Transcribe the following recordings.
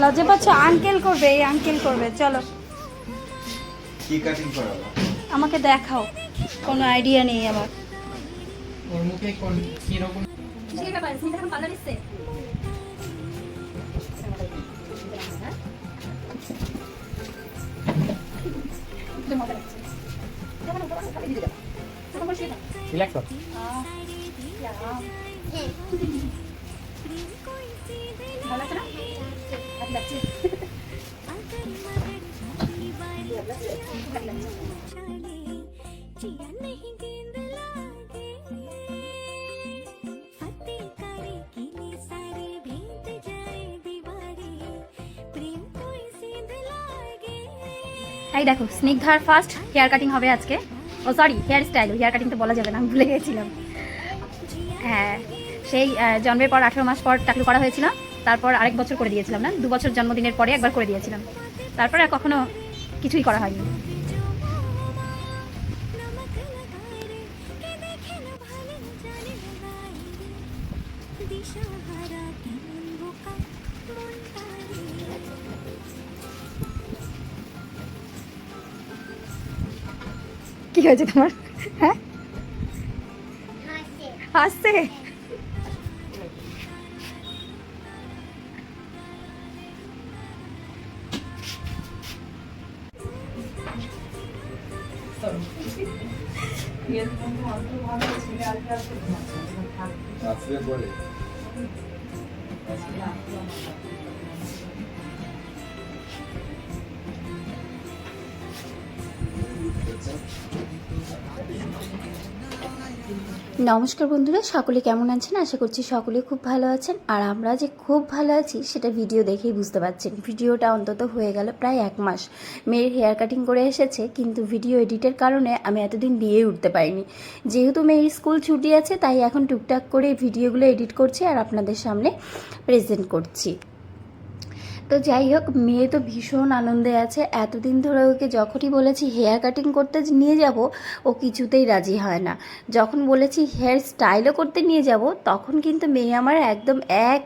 লজ্জা পাচ্ছো? আঙ্কেল করবে এই আঙ্কেল করবে চলো। কি কাটিং করাবো? আমাকে দেখাও কোনো আইডিয়া নেই আমার। ওর মুখে কি রকম সেটা পারে সেটা ভালো দিচ্ছে এই দেখো স্নিগ্ধার ফার্স্ট হেয়ার কাটিং হবে আজকে। ও সরি হেয়ার স্টাইল হেয়ার কাটিংটা বলা যাবে না, আমি ভুলে গেছিলাম। হ্যাঁ সেই জন্মের পর আঠেরো মাস পর চাকরি করা হয়েছিল, তারপর আরেক বছর করে দিয়েছিলাম না, দু বছর জন্মদিনের পরে একবার করে দিয়েছিলাম। তারপর আর কখনো কিছুই করা হয়নি। মন কি হয়েছে তোমার? হ্যাঁ? হাসছে। আসবে পরে। নমস্কার বন্ধুরা, সকলে কেমন আছেন? আশা করছি সকলে খুব ভালো আছেন। আর আমরা যে খুব ভালো আছি, সেটা ভিডিও দেখেই বুঝতে পারছেন। ভিডিওটা অন্তত হয়ে গেল প্রায় এক মাস। মেয়ের হেয়ার কাটিং করে এসেছে, কিন্তু ভিডিও এডিটের কারণে আমি এতদিন দিয়ে উঠতে পারিনি। যেহেতু মেয়ের স্কুল ছুটি আছে, তাই এখন টুকটাক করে ভিডিওগুলো এডিট করছি আর আপনাদের সামনে প্রেজেন্ট করছি। তো যাই হোক, মেয়ে তো ভীষণ আনন্দে আছে। এতদিন ধরে ওকে যখনই বলেছি হেয়ার কাটিং করতে নিয়ে যাব, ও কিছুতেই রাজি হয় না। যখন বলেছি হেয়ার স্টাইলও করতে নিয়ে যাব, তখন কিন্তু মেয়ে আমার একদম এক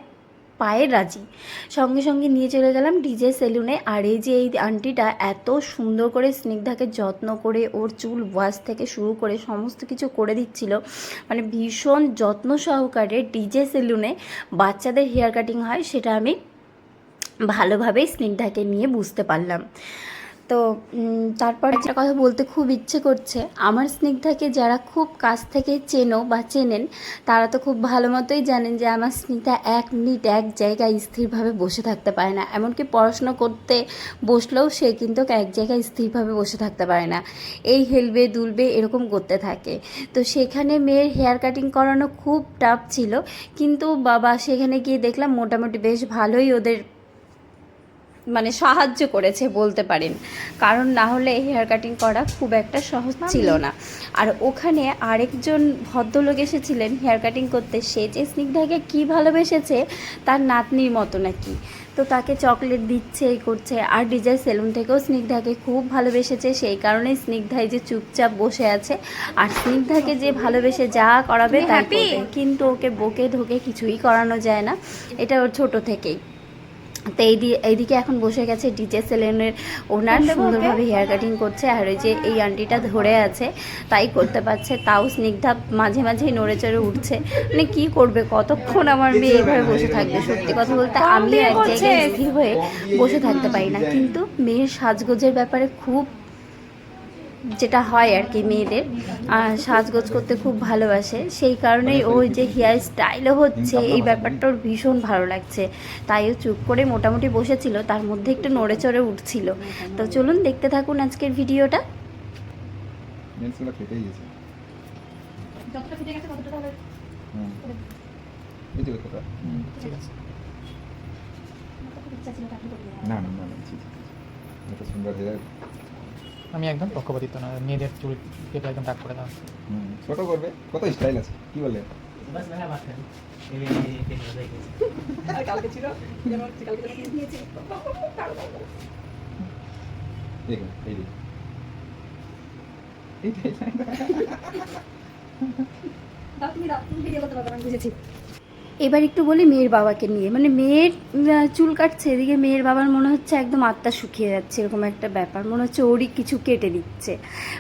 পায়ে রাজি। সঙ্গে সঙ্গে নিয়ে চলে গেলাম ডিজে সেলুনে। আর এই যে এই আন্টিটা এত সুন্দর করে স্নিগ্ধাকে যত্ন করে ওর চুল ওয়াশ থেকে শুরু করে সমস্ত কিছু করে দিচ্ছিল। মানে ভীষণ যত্ন সহকারে ডিজে সেলুনে বাচ্চাদের হেয়ার কাটিং হয়, সেটা আমি ভালোভাবেই স্নিগ্ধাকে নিয়ে বুঝতে পারলাম। তো তারপর একটা কথা বলতে খুব ইচ্ছে করছে। আমার স্নিগ্ধাকে যারা খুব কাছ থেকে চেনো বা চেনেন, তারা তো খুব ভালো মতোই জানেন যে আমার স্নিগ্ধা এক মিনিট, এক জায়গায় স্থিরভাবে বসে থাকতে পারে না। এমনকি পড়াশুনো করতে বসলেও সে কিন্তু এক জায়গায় স্থিরভাবে বসে থাকতে পারে না। এই হেলবে দুলবে এরকম করতে থাকে। তো সেখানে মেয়ের হেয়ার কাটিং করানো খুব টাফ ছিল। কিন্তু বাবা সেখানে গিয়ে দেখলাম মোটামুটি বেশ ভালোই ওদের মানে সাহায্য করেছে বলতে পারেন। কারণ না হলে হেয়ার কাটিং করা খুব একটা সহজ ছিল না। আর ওখানে আরেকজন ভদ্রলোক এসেছিলেন হেয়ার কাটিং করতে। সে যে স্নিগ্ধাকে কী ভালোবেসেছে তার নাতনির মতো নাকি। তো তাকে চকলেট দিচ্ছে এই করছে। আর ডিজাই সেলুন থেকেও স্নিগ্ধাকে খুব ভালোবেসেছে। সেই কারণে স্নিগ্ধাই যে চুপচাপ বসে আছে। আর স্নিগ্ধাকে যে ভালোবেসে যা করাবে তাই কিন্তু ওকে বকে ঢোকে কিছুই করানো যায় না। এটা ওর ছোট থেকেই। তো এই এইদিকে এখন বসে গেছে ডিজে সেলেনের ওনার সুন্দরভাবে হেয়ার কাটিং করছে আর ওই যে এই আন্টিটা ধরে আছে তাই করতে পারছে তাও স্নিগ্ধা মাঝে মাঝেই নড়ে চড়ে উঠছে। মানে কি করবে? কতক্ষণ আমার মেয়ে এইভাবে বসে থাকবে? সত্যি কথা বলতে আমি এক জায়গায় স্থির হয়ে বসে থাকতে পারি না। কিন্তু মেয়ের সাজগোজের ব্যাপারে খুব যেটা হয় আর কি মেয়েদের সাজগোজ করতে খুব ভালোবাসে। সেই কারণেই ওই যে হেয়ার স্টাইলও হচ্ছে এই ব্যাপারটা ওর ভীষণ ভালো লাগছে। তাই ও চুপ করে মোটামুটি বসেছিল তার মধ্যে একটু নড়ে চড়ে উঠছিল। তো চলুন দেখতে থাকুন আজকের ভিডিওটা। না না না সুন্দর আমি একদম পক্ষপাতিত্ব না মেয়েদের চুল কেটে একদম টাক করে দাও হুম ছোট করবে কত স্টাইল আছে কি বলে? কালকে ছিল যেমন কালকে নিয়েছে দেখুন এই দাও তুমি দাও তুমি ভিডিও করতে পারবে না বুঝেছি। এবার একটু বলি মেয়ের বাবাকে নিয়ে। মানে মেয়ের চুল কাটছে এদিকে মেয়ের বাবার মনে হচ্ছে একদম আত্মা শুকিয়ে যাচ্ছে এরকম একটা ব্যাপার। মনে হচ্ছে ওরই কিছু কেটে দিচ্ছে।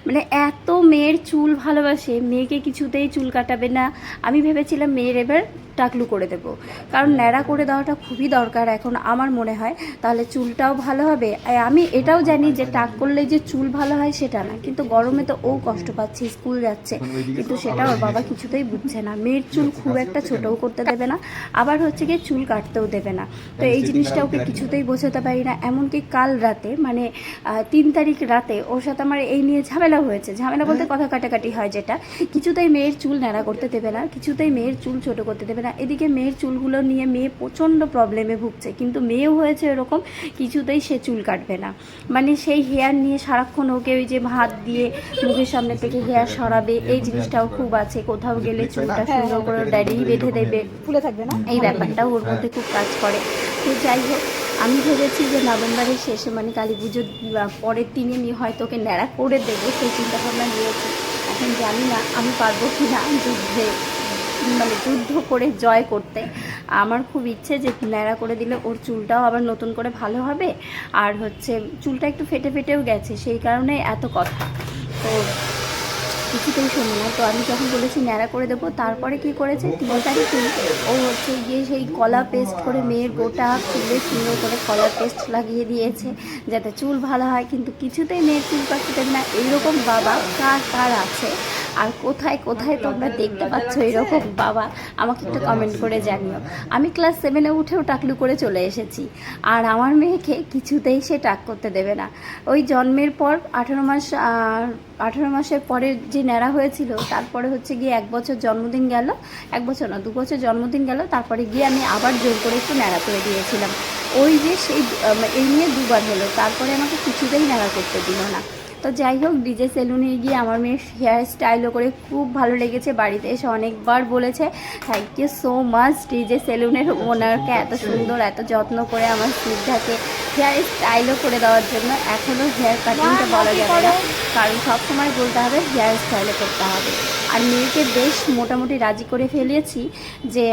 মানে এত মেয়ের চুল ভালোবাসে মেয়েকে কিছুতেই চুল কাটাবে না। আমি ভেবেছিলাম মেয়ের এবার টাকলু করে দেব। কারণ ন্যাড়া করে দেওয়াটা খুবই দরকার এখন আমার মনে হয়। তাহলে চুলটাও ভালো হবে। আর আমি এটাও জানি যে টাক করলে যে চুল ভালো হয় সেটা না। কিন্তু গরমে তো ও কষ্ট পাচ্ছে স্কুল যাচ্ছে। কিন্তু সেটা ওর বাবা কিছুতেই বুঝছে না। মেয়ের চুল খুব একটা ছোটও করতে দেবে না আবার হচ্ছে গিয়ে চুল কাটতেও দেবে না। তো এই জিনিসটা ওকে কিছুতেই বোঝাতে পারি না এমনকি কাল রাতে মানে তিন তারিখ রাতে ওর সাথে আমার এই নিয়ে ঝামেলা হয়েছে। ঝামেলা বলতে কথা কাটাকাটি হয় যেটা কিছুতেই মেয়ের চুল ন্যাড়া করতে দেবে না কিছুতেই মেয়ের চুল ছোট করতে দেবে না। এদিকে মেয়ের চুলগুলো নিয়ে মেয়ে প্রচণ্ড প্রবলেমে ভুগছে কিন্তু মেয়েও হয়েছে এরকম কিছুতেই সে চুল কাটবে না। মানে সেই হেয়ার নিয়ে সারাক্ষণ ওকে ওই যে ভাত দিয়ে মুখের সামনে থেকে হেয়ার সরাবে এই জিনিসটাও খুব আছে কোথাও গেলে চুলটা সুন্দর করে ড্যাডি বেঁধে দেবে। ফুলে থাকবে না? এই ব্যাপারটা ওর মধ্যে খুব কাজ করে। তো যাই হোক, আমি ভেবেছি যে নভেম্বরের শেষে মানে কালী পুজোর পরের দিনে আমি হয়তো ওকে ন্যাড়া করে দেবো, সেই চিন্তা ভাবনা নিয়েছি। এখন জানি না আমি পারব কি না যুদ্ধে মানে যুদ্ধ করে জয় করতে। আমার খুব ইচ্ছে যে ন্যাড়া করে দিলে ওর চুলটাও আবার নতুন করে ভালো হবে, আর হচ্ছে চুলটা একটু ফেটে ফেটেও গেছে, সেই কারণে এত কথা। তো কিছুতেই শোনে না। তো আমি যখন বলেছি, ন্যাড়া করে দেবো তারপরে কি করেছে? তিন তারিখে ও হচ্ছে গিয়ে সেই কলা পেস্ট করে মেয়ের গোটা খুলে সুন্দর করে কলা পেস্ট লাগিয়ে দিয়েছে, যাতে চুল ভালো হয়। কিন্তু কিছুতেই মেয়ের চুল কাটতে দেবে না। এইরকম বাবা, কার কার আছে? আর কোথায় কোথায় তোমরা দেখতে পাচ্ছ এরকম বাবা? আমাকে একটু কমেন্ট করে জানিও। আমি ক্লাস সেভেনে উঠেও টাকলু করে চলে এসেছি। আর আমার মেয়েকে কিছুতেই সে টাক করতে দেবে না। ওই জন্মের পর আঠেরো মাস আঠেরো মাসের পরে যে ন্যাড়া হয়েছিল, তারপরে হচ্ছে গিয়ে এক বছর জন্মদিন গেল, এক বছর না, দু বছর জন্মদিন গেল, তারপরে গিয়ে আমি আবার জোর করে একটু ন্যাড়া করে দিয়েছিলাম। ওই যে সেই এই নিয়ে দুবার হলো, তারপরে আমাকে কিছুতেই ন্যাড়া করতে দিল না। তো যাই হোক ডিজে সেলুনে গিয়ে আমার মেয়ের হেয়ার স্টাইলও করে খুব ভালো লেগেছে। বাড়িতে এসে অনেকবার বলেছে thank you so much DJ সেলুনের ওনারকে এত সুন্দর, এত যত্ন করে আমার স্নিগ্ধাকে হেয়ার স্টাইলও করে দেওয়ার জন্য এখনও হেয়ার কাটিংটা বলা যাবে না। কারণ সবসময় বলতে হবে হেয়ার স্টাইলে করতে হবে। আর মেয়েকে বেশ মোটামুটি রাজি করে ফেলেছি যে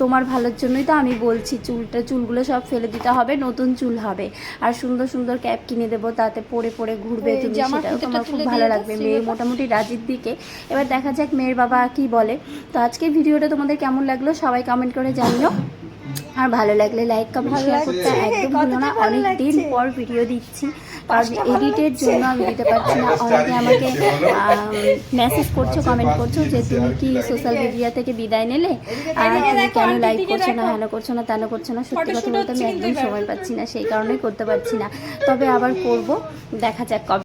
তোমার ভালোর জন্যই তো আমি বলছি চুলটা চুলগুলো সব ফেলে দিতে হবে নতুন চুল হবে। আর সুন্দর সুন্দর ক্যাপ কিনে দেবো তাতে পরে পরে ঘুরবে তুমি সেটাও তোমার খুব ভালো লাগবে মেয়ে মোটামুটি রাজির দিকে। এবার দেখা যাক মেয়ের বাবা কি বলে। তো আজকে ভিডিওটা তোমাদের কেমন লাগল সবাই কমেন্ট করে জানিও। আর ভালো লাগলে লাইক কমেন্ট শেয়ার করতে একদম ভুলো না। অনেক দিন পর ভিডিও দিচ্ছি। কারণ এডিটের জন্য আমি দিতে পারছি না। অনেকে আমাকে মেসেজ করছ কমেন্ট করছ যে তুমি কি সোশ্যাল মিডিয়া থেকে বিদায় নিলে? আর তুমি কেন লাইক করছ না হেন করছ না তেন করছ না? সত্যি কথা বলতে আমি একদম সময় পাচ্ছি না সেই কারণেই করতে পারছি না। তবে আবার করব। দেখা যাক কবে